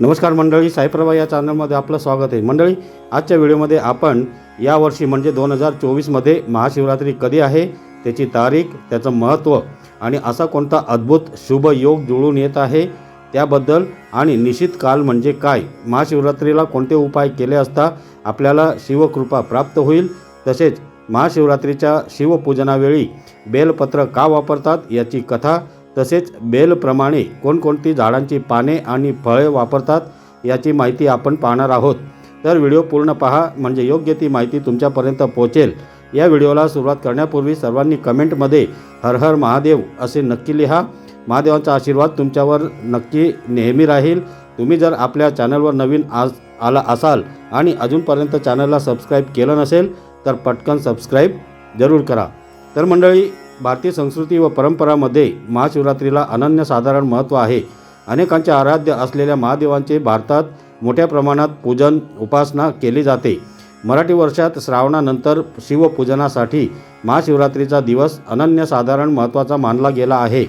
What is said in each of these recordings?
नमस्कार मंडळी साईप्रभा या चॅनलमध्ये आपलं स्वागत आहे. मंडळी आजच्या व्हिडिओमध्ये आपण यावर्षी म्हणजे दोन हजार चोवीसमध्ये महाशिवरात्री कधी आहे त्याची तारीख त्याचं महत्त्व आणि असा कोणता अद्भुत शुभ योग जुळून येत आहे त्याबद्दल आणि निश्चित काल म्हणजे काय महाशिवरात्रीला कोणते उपाय केले असता आपल्याला शिवकृपा प्राप्त होईल तसेच महाशिवरात्रीच्या शिवपूजनावेळी बेलपत्र का वापरतात याची कथा तसेच बेलप्रमाणे कोणकोणती झाडांची पाने आणि फळे वापरतात याची माहिती आपण पाहणार आहोत. तर व्हिडिओ पूर्ण पहा म्हणजे योग्य ती माहिती तुमच्यापर्यंत पोहोचेल. या व्हिडिओला सुरुवात करण्यापूर्वी सर्वांनी कमेंटमध्ये हर हर महादेव असे नक्की लिहा. महादेवांचा आशीर्वाद तुमच्यावर नक्की नेहमी राहील. तुम्ही जर आपल्या चॅनलवर नवीन आज आला असाल आणि अजूनपर्यंत चॅनलला सबस्क्राईब केलं नसेल तर पटकन सबस्क्राईब जरूर करा. तर मंडळी भारतीय संस्कृती व परंपरामध्ये महाशिवरात्रीला अनन्यसाधारण महत्त्व आहे. अनेकांचे आराध्य असलेल्या महादेवांचे भारतात मोठ्या प्रमाणात पूजन उपासना केली जाते. मराठी वर्षात श्रावणानंतर शिवपूजनासाठी महाशिवरात्रीचा दिवस अनन्यसाधारण महत्त्वाचा मानला गेला आहे.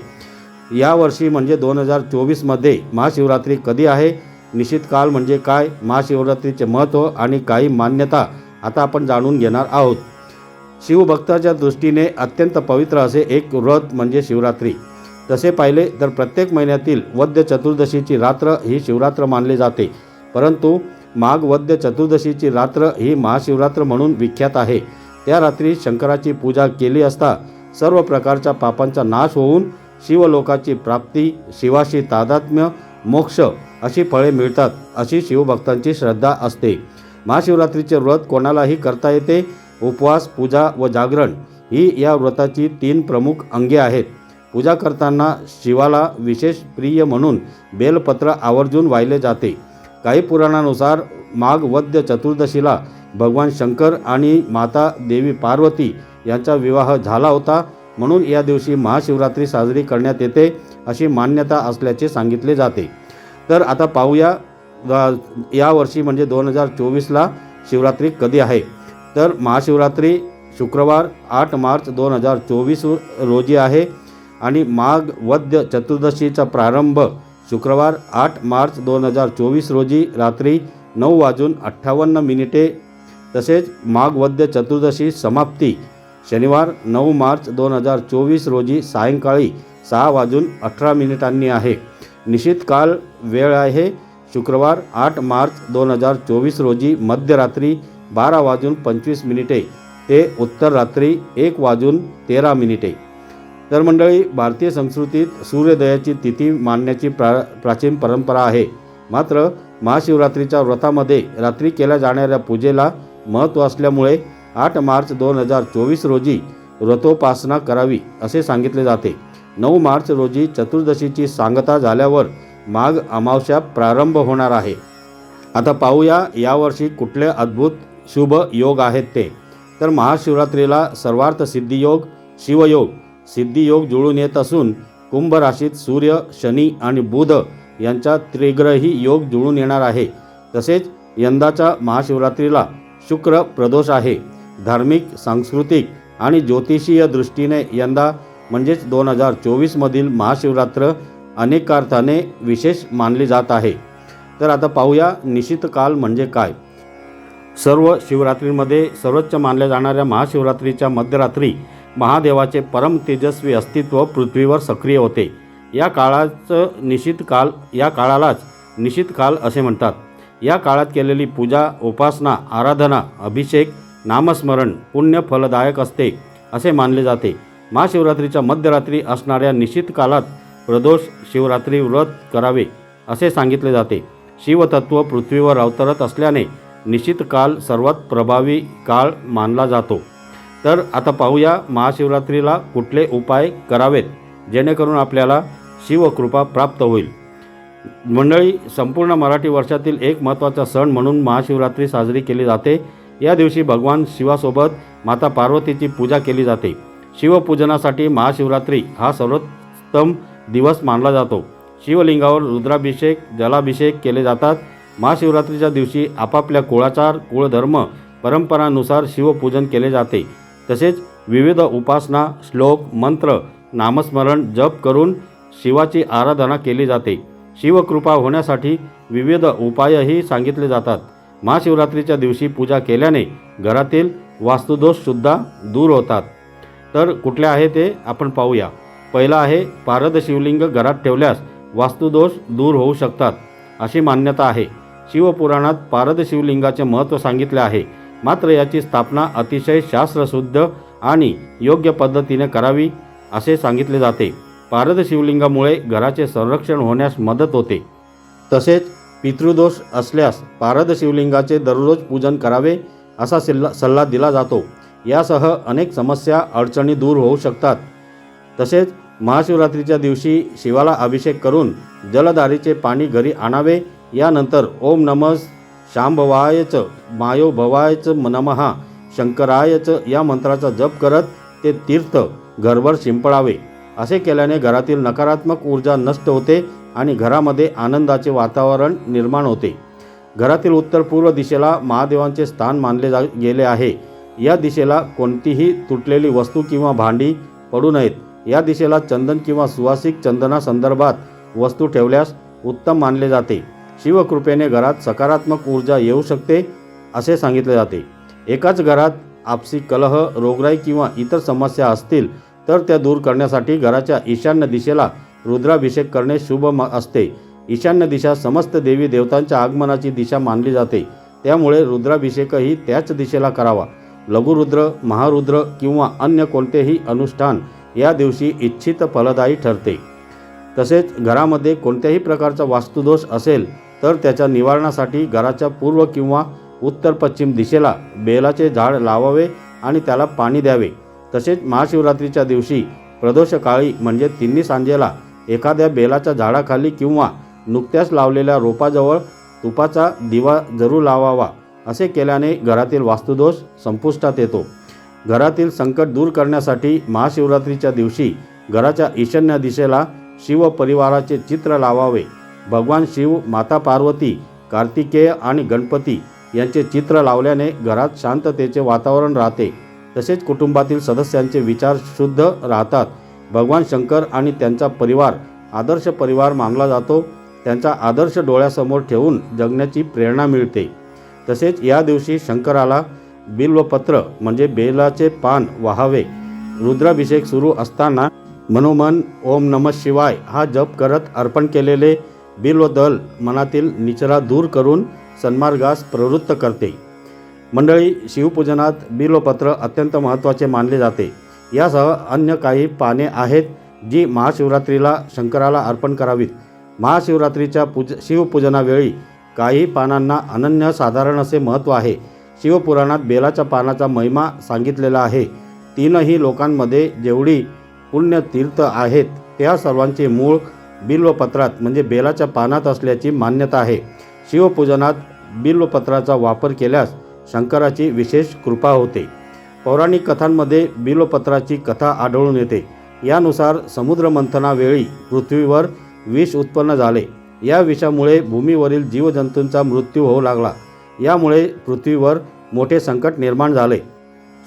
यावर्षी म्हणजे दोन हजार चोवीसमध्ये महाशिवरात्री कधी आहे? निश्चित काल म्हणजे काय? महाशिवरात्रीचे महत्त्व आणि काही मान्यता आता आपण जाणून घेणार आहोत. शिवभक्ताच्या दृष्टीने अत्यंत पवित्र असे एक व्रत म्हणजे शिवरात्री. तसे पाहिले तर प्रत्येक महिन्यातील वद्य चतुर्दशीची रात्र ही शिवरात्र मानली जाते. परंतु माघ वद्य चतुर्दशीची रात्र ही महाशिवरात्र म्हणून विख्यात आहे. त्या रात्री शंकराची पूजा केली असता सर्व प्रकारच्या पापांचा नाश होऊन शिवलोकाची प्राप्ती शिवाशी तादात्म्य मोक्ष अशी फळे मिळतात अशी शिवभक्तांची श्रद्धा असते. महाशिवरात्रीचे व्रत कोणालाही करता येते उपवास पूजा व जागरण ही या व्रताची तीन प्रमुख अंगे आहेत. पूजा करताना शिवाला विशेष प्रिय म्हणून बेलपत्र आवर्जून वाहिले जाते. काही पुराणानुसार माघ वद्य चतुर्दशीला भगवान शंकर आणि माता देवी पार्वती यांचा विवाह झाला होता. म्हणून या दिवशी महाशिवरात्री साजरी करण्यात येते अशी मान्यता असल्याचे सांगितले जाते. तर आता पाहूया यावर्षी म्हणजे दोन हजार चोवीसला शिवरात्री कधी आहे? तर महाशिवरात्री शुक्रवार आठ मार्च दोन हजार चोवीस रोजी आहे. आणि माघ वद्य चतुर्दशीचा प्रारंभ शुक्रवार आठ मार्च दोन हजार चोवीस रोजी रात्री नऊ वाजून अठ्ठावन्न मिनिटे तसेच माघ वद्य चतुर्दशी समाप्ती शनिवार नऊ मार्च दोन हजार चोवीस रोजी सायंकाळी सहा वाजून अठरा मिनिटांनी आहे. निश्चित काल वेळ आहे. शुक्रवार आठ मार्च दोन हजार चोवीस रोजी मध्यरात्री बारा वाजून पंचवीस मिनिटे. ते उत्तर रात्री एक वाजून तेरा मिनिटे. तर मंडळी भारतीय संस्कृतीत सूर्योदयाची तिथी मानण्याची प्रा प्राचीन परंपरा आहे. मात्र महाशिवरात्रीच्या व्रतामध्ये रात्री केल्या जाणाऱ्या पूजेला महत्त्व असल्यामुळे आठ मार्च दोन हजार चोवीस रोजी व्रतोपासना करावी असे सांगितले जाते. नऊ मार्च रोजी चतुर्दशीची सांगता झाल्यावर माघ अमावस्या प्रारंभ होणार आहे. आता पाहूया यावर्षी कुठले अद्भुत शुभ योग आहेत ते. तर महाशिवरात्रीला सर्वार्थ सिद्धियोग शिवयोग सिद्धियोग जुळून येत असून कुंभ राशीत सूर्य शनी आणि बुध यांचा त्रिग्रही योग जुळून येणार आहे. तसेच यंदाच्या महाशिवरात्रीला शुक्र प्रदोष आहे. धार्मिक सांस्कृतिक आणि ज्योतिषीय दृष्टीने यंदा म्हणजेच दोन हजार चोवीसमधील महाशिवरात्र अनेकार्थाने विशेष मानली जात आहे. तर आता पाहूया निश्चित काल म्हणजे काय? सर्व शिवरात्रींमध्ये सर्वोच्च मानल्या जाणाऱ्या महाशिवरात्रीच्या मध्यरात्री महादेवाचे परम तेजस्वी अस्तित्व पृथ्वीवर सक्रिय होते. या काळाचं निश्चित काल या काळालाच निशित काल असे म्हणतात. या काळात केलेली पूजा उपासना आराधना अभिषेक नामस्मरण पुण्य फलदायक असते असे मानले जाते. महाशिवरात्रीच्या मध्यरात्री असणाऱ्या निश्चित कालात प्रदोष शिवरात्री व्रत करावे असे सांगितले जाते. शिवतत्व पृथ्वीवर अवतरत असल्याने निश्चित काल सर्वात प्रभावी काळ मानला जातो. तर आता पाहूया महाशिवरात्रीला कुठले उपाय करावेत जेणेकरून आपल्याला शिवकृपा प्राप्त होईल. मंडळी संपूर्ण मराठी वर्षातील एक महत्त्वाचा सण म्हणून महाशिवरात्री साजरी केली जाते. या दिवशी भगवान शिवासोबत माता पार्वतीची पूजा केली जाते. शिवपूजनासाठी महाशिवरात्री हा सर्वोत्तम दिवस मानला जातो. शिवलिंगावर रुद्राभिषेक जलाभिषेक केले जातात. महाशिवरात्रीच्या दिवशी आपापल्या कुळाचार कुळधर्म परंपरानुसार शिवपूजन केले जाते. तसेच विविध उपासना श्लोक मंत्र नामस्मरण जप करून शिवाची आराधना केली जाते. शिवकृपा होण्यासाठी विविध उपायही सांगितले जातात. महाशिवरात्रीच्या दिवशी पूजा केल्याने घरातील वास्तुदोषसुद्धा दूर होतात. तर कुठले आहे ते आपण पाहूया. पहिला आहे पारद शिवलिंग घरात ठेवल्यास वास्तुदोष दूर होऊ शकतात अशी मान्यता आहे. शिवपुराणात पारद शिवलिंगाचे महत्त्व सांगितले आहे. मात्र याची स्थापना अतिशय शास्त्रशुद्ध आणि योग्य पद्धतीने करावी असे सांगितले जाते. पारद शिवलिंगामुळे घराचे संरक्षण होण्यास मदत होते. तसेच पितृदोष असल्यास पारद शिवलिंगाचे दररोज पूजन करावे असा सल्ला सल्ला दिला जातो. यासह अनेक समस्या अडचणी दूर होऊ शकतात. तसेच महाशिवरात्रीच्या दिवशी शिवाला अभिषेक करून जलधारीचे पाणी घरी आणावे यानंतर ओम नमस शांभवायच मायो भवायच नमहा शंकरायच या मंत्राचा जप करत ते तीर्थ घरभर शिंपडावे. असे केल्याने घरातील नकारात्मक ऊर्जा नष्ट होते आणि घरामध्ये आनंदाचे वातावरण निर्माण होते. घरातील उत्तर पूर्व दिशेला महादेवांचे स्थान मानले जा गेले आहे. या दिशेला कोणतीही तुटलेली वस्तू किंवा भांडी पडू नयेत. या दिशेला चंदन किंवा सुवासिक चंदनासंदर्भात वस्तू ठेवल्यास उत्तम मानले जाते. शिवकृपेने घरात सकारात्मक ऊर्जा येऊ शकते असे सांगितले जाते. एकाच घरात आपसी कलह रोगराई किंवा इतर समस्या असतील तर त्या दूर करण्यासाठी घराच्या ईशान्य दिशेला रुद्राभिषेक करणे शुभ म- असते. ईशान्य दिशा समस्त देवी देवतांच्या आगमनाची दिशा मानली जाते. त्यामुळे रुद्राभिषेकही त्याच दिशेला करावा. लघुरुद्र महारुद्र किंवा अन्य कोणतेही अनुष्ठान या दिवशी इच्छित फलदायी ठरते. तसेच घरामध्ये कोणत्याही प्रकारचा वास्तुदोष असेल तर त्याच्या निवारणासाठी घराच्या पूर्व किंवा उत्तर पश्चिम दिशेला बेलाचे झाड लावावे आणि त्याला पाणी द्यावे. तसेच महाशिवरात्रीच्या दिवशी प्रदोषकाळी म्हणजे तिन्ही सांजेला एखाद्या बेलाच्या झाडाखाली किंवा नुकत्याच लावलेल्या रोपाजवळ तुपाचा दिवा जरूर लावावा असे केल्याने घरातील वास्तुदोष संपुष्टात येतो. घरातील संकट दूर करण्यासाठी महाशिवरात्रीच्या दिवशी घराच्या ईशान्य दिशेला शिव परिवाराचे चित्र लावावे. भगवान शिव माता पार्वती कार्तिकेय आणि गणपती यांचे चित्र लावल्याने घरात शांततेचे वातावरण राहते. तसेच कुटुंबातील सदस्यांचे विचार शुद्ध राहतात. भगवान शंकर आणि त्यांचा परिवार आदर्श परिवार मानला जातो. त्यांचा आदर्श डोळ्यासमोर ठेवून जगण्याची प्रेरणा मिळते. तसेच या दिवशी शंकराला बिल्वपत्र म्हणजे बेलाचे पान वाहावे. रुद्राभिषेक सुरू असताना मनोमन ओम नम शिवाय हा जप करत अर्पण केलेले बिल्वदल मनातील निचरा दूर करून सन्मार्गास प्रवृत्त करते. मंडळी शिवपूजनात बिल्वपत्र अत्यंत महत्त्वाचे मानले जाते. यासह अन्य काही पाने आहेत जी महाशिवरात्रीला शंकराला अर्पण करावीत. महाशिवरात्रीच्या पूज शिवपूजनावेळी काही पानांना अनन्य साधारण असे महत्त्व आहे. शिवपुराणात बेलाच्या पानाचा महिमा सांगितलेला आहे. तीनही लोकांमध्ये जेवढी पुण्यतीर्थ आहेत त्या सर्वांचे मूळ बिल्वपत्रात म्हणजे बेलाच्या पानात असल्याची मान्यता आहे. शिवपूजनात बिल्वपत्राचा वापर केल्यास शंकराची विशेष कृपा होते. पौराणिक कथांमध्ये बिल्वपत्राची कथा आढळून येते. यानुसार समुद्रमंथनावेळी पृथ्वीवर विष उत्पन्न झाले. या विषामुळे भूमीवरील जीवजंतूंचा मृत्यू होऊ लागला. यामुळे पृथ्वीवर मोठे संकट निर्माण झाले.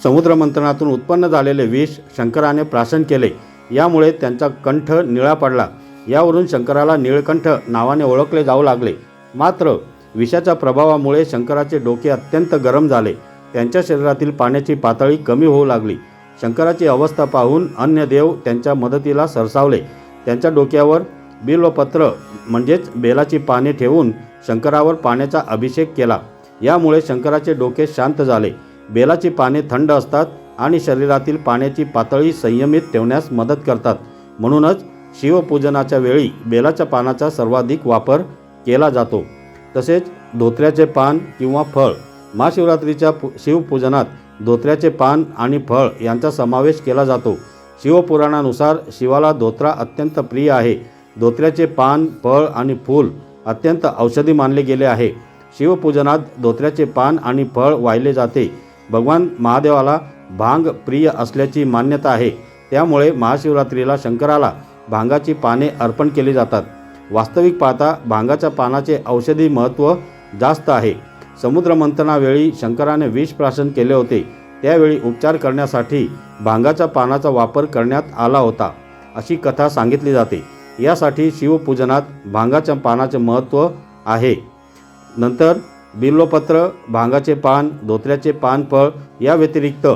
समुद्रमंथनातून उत्पन्न झालेले विष शंकराने प्राशन केले. यामुळे त्यांचा कंठ निळा पडला. यावरून शंकराला निळकंठ नावाने ओळखले जाऊ लागले. मात्र विषाच्या प्रभावामुळे शंकराचे डोके अत्यंत गरम झाले. त्यांच्या शरीरातील पाण्याची पातळी कमी होऊ लागली. शंकराची अवस्था पाहून अन्य देव त्यांच्या मदतीला सरसावले. त्यांच्या डोक्यावर बिल्वपत्र म्हणजेच बेलाची पाने ठेवून शंकरावर पाण्याचा अभिषेक केला. यामुळे शंकराचे डोके शांत झाले. बेलाची पाने थंड असतात आणि शरीरातील पाण्याची पातळी संयमित ठेवण्यास मदत करतात. म्हणूनच शिवपूजनाच्या वेळी बेलाच्या पानाचा सर्वाधिक वापर केला जातो. तसेच धोत्र्याचे पान किंवा फळ. महाशिवरात्रीच्या पू शिवपूजनात धोत्र्याचे पान आणि फळ यांचा समावेश केला जातो. शिवपुराणानुसार शिवाला धोत्रा अत्यंत प्रिय आहे. धोत्र्याचे पान फळ आणि फूल अत्यंत औषधी मानले गेले आहे. शिवपूजनात धोत्र्याचे पान आणि फळ वाहिले जाते. भगवान महादेवाला भांग प्रिय असल्याची मान्यता आहे. त्यामुळे महाशिवरात्रीला शंकराला भांगाची पाने अर्पण केली जातात. वास्तविक पाहता भांगाच्या पानाचे औषधी महत्त्व जास्त आहे. समुद्रमंथनावेळी शंकराने विष प्राशन केले होते. त्यावेळी उपचार करण्यासाठी भांगाच्या पानाचा वापर करण्यात आला होता अशी कथा सांगितली जाते. यासाठी शिवपूजनात भांगाच्या पानाचे महत्त्व आहे. नंतर बिल्वपत्र भांगाचे पान धोत्र्याचे पान फळ या व्यतिरिक्त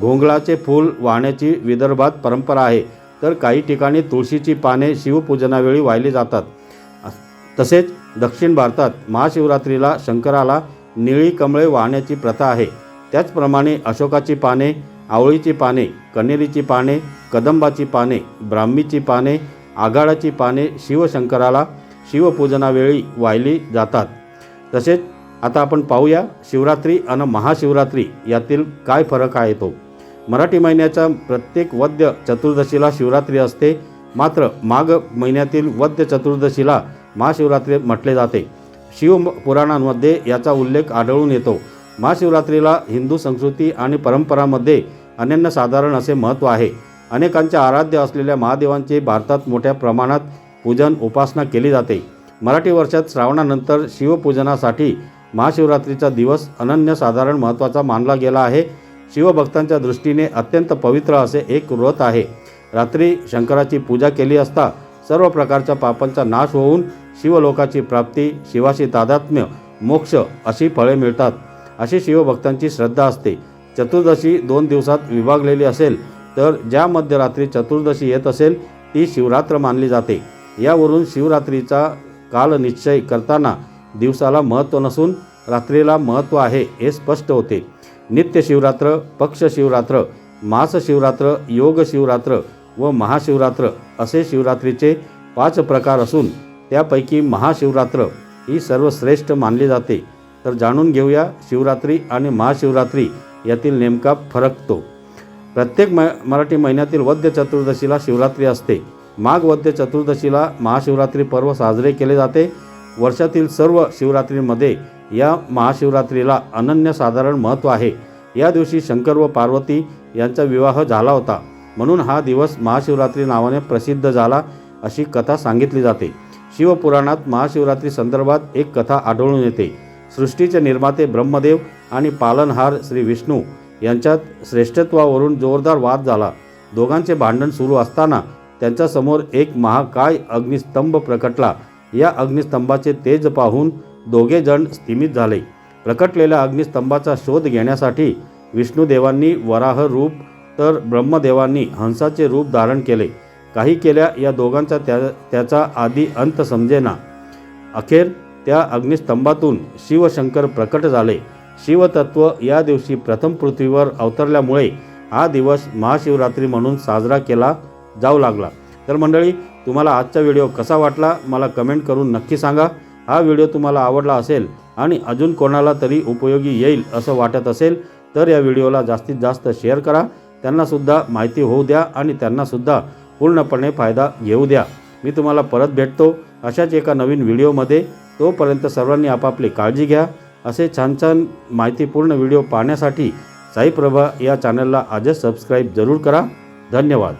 घोंगळाचे फूल वाहण्याची विदर्भात परंपरा आहे. तर काही ठिकाणी तुळशीची पाने शिवपूजनावेळी वाहिली जातात. तसेच दक्षिण भारतात महाशिवरात्रीला शंकराला निळी कमळे वाहण्याची प्रथा आहे. त्याचप्रमाणे अशोकाची पाने आवळीची पाने कनेरीची पाने कदंबाची पाने ब्राह्मीची पाने आघाडाची पाने शिवशंकराला शिवपूजनावेळी वाहिली जातात. तसेच आता आपण पाहूया शिवरात्री आणि महाशिवरात्री यातील काय फरक आहे तो. मराठी महिन्याच्या प्रत्येक वद्य चतुर्दशीला शिवरात्री असते. मात्र माघ महिन्यातील वद्य चतुर्दशीला महाशिवरात्री म्हटले जाते. शिव पुराणांमध्ये याचा उल्लेख आढळून येतो. महाशिवरात्रीला हिंदू संस्कृती आणि परंपरामध्ये अनन्यसाधारण असे महत्त्व आहे. अनेकांच्या आराध्य असलेल्या महादेवांचे भारतात मोठ्या प्रमाणात पूजन उपासना केली जाते. मराठी वर्षात श्रावणानंतर शिवपूजनासाठी महाशिवरात्रीचा दिवस अनन्यसाधारण महत्त्वाचा मानला गेला आहे. शिवभक्तांच्या दृष्टीने अत्यंत पवित्र असे एक व्रत आहे. रात्री शंकराची पूजा केली असता सर्व प्रकारच्या पापांचा नाश होऊन शिवलोकाची प्राप्ती शिवाशी तादात्म्य मोक्ष अशी फळे मिळतात. अशी शिवभक्तांची श्रद्धा असते. चतुर्दशी दोन दिवसात विभागलेली असेल तर ज्या मध्यरात्री चतुर्दशी येत असेल ती शिवरात्र मानली जाते. यावरून शिवरात्रीचा काल निश्चय करताना दिवसाला महत्त्व नसून रात्रीला महत्त्व आहे हे स्पष्ट होते. नित्य शिवरात्र पक्ष शिवरात्र मास शिवरात्र योग शिवरात्र व महाशिवरात्र असे शिवरात्रीचे पाच प्रकार असून त्यापैकी महाशिवरात्र ही सर्वश्रेष्ठ मानली जाते. तर जाणून घेऊया शिवरात्री आणि महाशिवरात्री यातील नेमका फरक तो. प्रत्येक म मराठी महिन्यातील वद्य चतुर्दशीला शिवरात्री असते. माघ वद्य चतुर्दशीला महाशिवरात्री पर्व साजरे केले जाते. वर्षातील सर्व शिवरात्रीमध्ये या महाशिवरात्रीला अनन्यसाधारण महत्त्व आहे. या दिवशी शंकर व पार्वती यांचा विवाह झाला होता. म्हणून हा दिवस महाशिवरात्री नावाने प्रसिद्ध झाला अशी कथा सांगितली जाते. शिवपुराणात महाशिवरात्री संदर्भात एक कथा आढळून येते. सृष्टीचे निर्माते ब्रह्मदेव आणि पालनहार श्री विष्णू यांच्यात श्रेष्ठत्वावरून जोरदार वाद झाला. दोघांचे भांडण सुरू असताना त्यांच्यासमोर एक महाकाय अग्निस्तंभ प्रकटला. या अग्निस्तंभाचे तेज पाहून दोघे जण स्थिमित झाले. प्रकटलेल्या अग्निस्तंभाचा शोध घेण्यासाठी विष्णुदेवांनी वराह रूप तर ब्रह्मदेवांनी हंसाचे रूप धारण केले. काही केल्या या दोघांचा त्या त्याचा आधी अंत समजेना. अखेर त्या अग्निस्तंभातून शिवशंकर प्रकट झाले. शिवतत्व या दिवशी प्रथम पृथ्वीवर अवतरल्यामुळे हा दिवस महाशिवरात्री म्हणून साजरा केला जाऊ लागला. तर मंडळी तुम्हाला आजचा व्हिडिओ कसा वाटला? मला कमेंट करून नक्की सांगा. हा व्हिडिओ तुम्हाला आवडला असेल आणि अजून कोणाला तरी उपयोगी येईल असं वाटत असेल तर या व्हिडिओला जास्तीत जास्त शेअर करा. त्यांनासुद्धा माहिती होऊ द्या आणि त्यांनासुद्धा पूर्णपणे फायदा घेऊ द्या. मी तुम्हाला परत भेटतो अशाच एका नवीन व्हिडिओमध्ये. तोपर्यंत सर्वांनी आपापली काळजी घ्या. असे छान छान माहितीपूर्ण व्हिडिओ पाहण्यासाठी साईप्रभा या चॅनलला आजच सबस्क्राईब जरूर करा. धन्यवाद.